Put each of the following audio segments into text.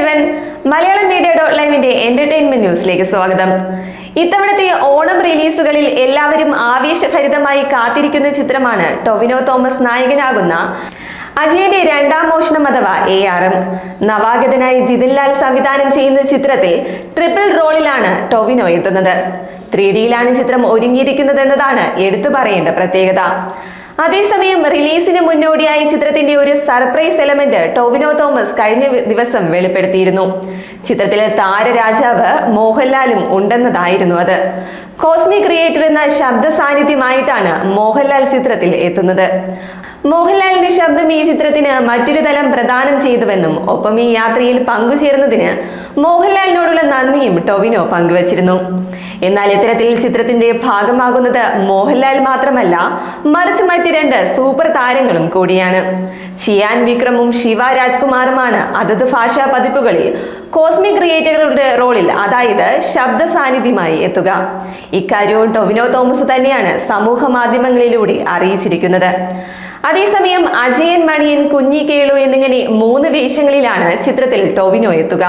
Everyone Malayalam media dot ലൈവിന്റെ entertainment ന്യൂസിലേക്ക് സ്വാഗതം. ഇത്തവണത്തെ ഓണം റിലീസുകളിൽ എല്ലാവരും ആവേശഭരിതമായി കാത്തിരിക്കുന്ന ചിത്രമാണ് ടൊവിനോ തോമസ് നായകനാകുന്ന അജയന്റെ രണ്ടാം മോഷണം അഥവാ എ എം നവാഗതനായി ജിതിൻ ലാൽ സംവിധാനം ചെയ്യുന്ന ചിത്രത്തിൽ ട്രിപ്പിൾ റോളിലാണ് ടൊവിനോ എത്തുന്നത്. ത്രീ ഡിയിലാണ് ചിത്രം ഒരുങ്ങിയിരിക്കുന്നത് എന്നതാണ് എടുത്തു പറയേണ്ട പ്രത്യേകത. അതേസമയം റിലീസിന് മുന്നോടിയായി ചിത്രത്തിന്റെ ഒരു സർപ്രൈസ് എലമെന്റ് ടോവിനോ തോമസ് കഴിഞ്ഞ ദിവസം വെളിപ്പെടുത്തിയിരുന്നു. ചിത്രത്തിലെ താരരാജാവ് മോഹൻലാലും ഉണ്ടെന്നതായിരുന്നു അത്. കോസ്മിക് ക്രിയേറ്റർ എന്ന ശബ്ദ സാന്നിധ്യമായിട്ടാണ് മോഹൻലാൽ ചിത്രത്തിൽ എത്തുന്നത്. മോഹൻലാലിന്റെ ശബ്ദം ഈ ചിത്രത്തിന് മറ്റൊരു തലം പ്രദാനം ചെയ്തുവെന്നും ഒപ്പം ഈ യാത്രയിൽ പങ്കുചേർന്നതിന് മോഹൻലാലിനോടുള്ള നന്ദിയും ടൊവിനോ പങ്കുവച്ചിരുന്നു. എന്നാൽ ഇത്തരത്തിൽ ചിത്രത്തിന്റെ ഭാഗമാകുന്നത് മോഹൻലാൽ മാത്രമല്ല മറിച്ച് മറ്റ് രണ്ട് സൂപ്പർ താരങ്ങളും കൂടിയാണ്. ചിയാൻ വിക്രമും ശിവ രാജ്കുമാറുമാണ് അതത് ഭാഷാ പതിപ്പുകളിൽ കോസ്മിക് ക്രിയേറ്ററുടെ റോളിൽ അതായത് ശബ്ദ സാന്നിധ്യമായി എത്തുക. ഇക്കാര്യവും ടൊവിനോ തോമസ് തന്നെയാണ് സമൂഹ മാധ്യമങ്ങളിലൂടെ അറിയിച്ചിരിക്കുന്നത്. അതേസമയം അജയൻ മണിയൻ കുഞ്ഞി കേളു എന്നിങ്ങനെ മൂന്ന് വേഷങ്ങളിലാണ് ചിത്രത്തിൽ ടോവിനോ എത്തുക.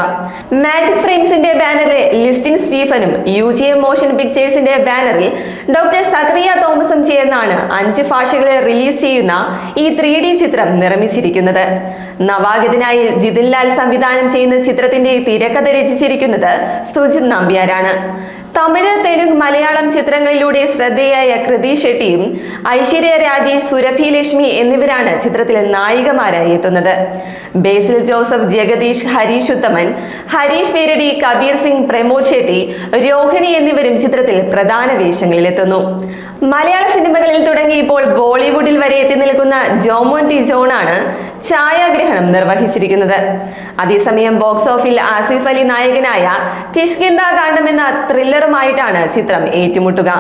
മാജിക് ഫ്രെയിംസിന്റെ ബാനറിൽ ലിസ്റ്റിൻ സ്റ്റീഫനും യു ജി എം മോഷൻ പിക്ചേഴ്സിന്റെ ബാനറിൽ ഡോക്ടർ സക്രിയ തോമസും ചേർന്നാണ് അഞ്ച് ഭാഷകളിൽ റിലീസ് ചെയ്യുന്ന ഈ ത്രീ ഡി ചിത്രം നിർമ്മിച്ചിരിക്കുന്നത്. നവാഗതനായി ജിതിൻ ലാൽ സംവിധാനം ചെയ്യുന്ന ചിത്രത്തിന്റെ തിരക്കഥ രചിച്ചിരിക്കുന്നത് സുജിത് നമ്പ്യാരാണ്. തമിഴ് തെലുങ്ക് മലയാളം ചിത്രങ്ങളിലൂടെ ശ്രദ്ധേയായ കൃതി ഷെട്ടിയും ഐശ്വര്യ രാജേഷ് സുരഭി ലക്ഷ്മി എന്നിവരാണ് ചിത്രത്തിൽ നായികമാരായി എത്തുന്നത്. ബേസിൽ ജോസഫ് ജഗദീഷ് ഹരീഷ് ഉത്തമൻ ഹരീഷ് പേരടി കബീർ സിംഗ് പ്രമോദ് ഷെട്ടി രോഹിണി എന്നിവരും ചിത്രത്തിൽ പ്രധാന വേഷങ്ങളിലെത്തുന്നു. മലയാള സിനിമകളിൽ തുടങ്ങി ഇപ്പോൾ ബോളിവുഡിൽ വരെ എത്തി നിൽക്കുന്ന ജോമോൻ ജോണാണ് ഛായാഗ്രഹണം നിർവഹിച്ചിരിക്കുന്നത്. അതേസമയം ബോക്സ് ഓഫിൽ ആസിഫ് അലി നായകനായ കിഷ്കിന്ദ കാണ്ഡം എന്ന ത്രില്ലറുമായിട്ടാണ് ചിത്രം ഏറ്റുമുട്ടുക.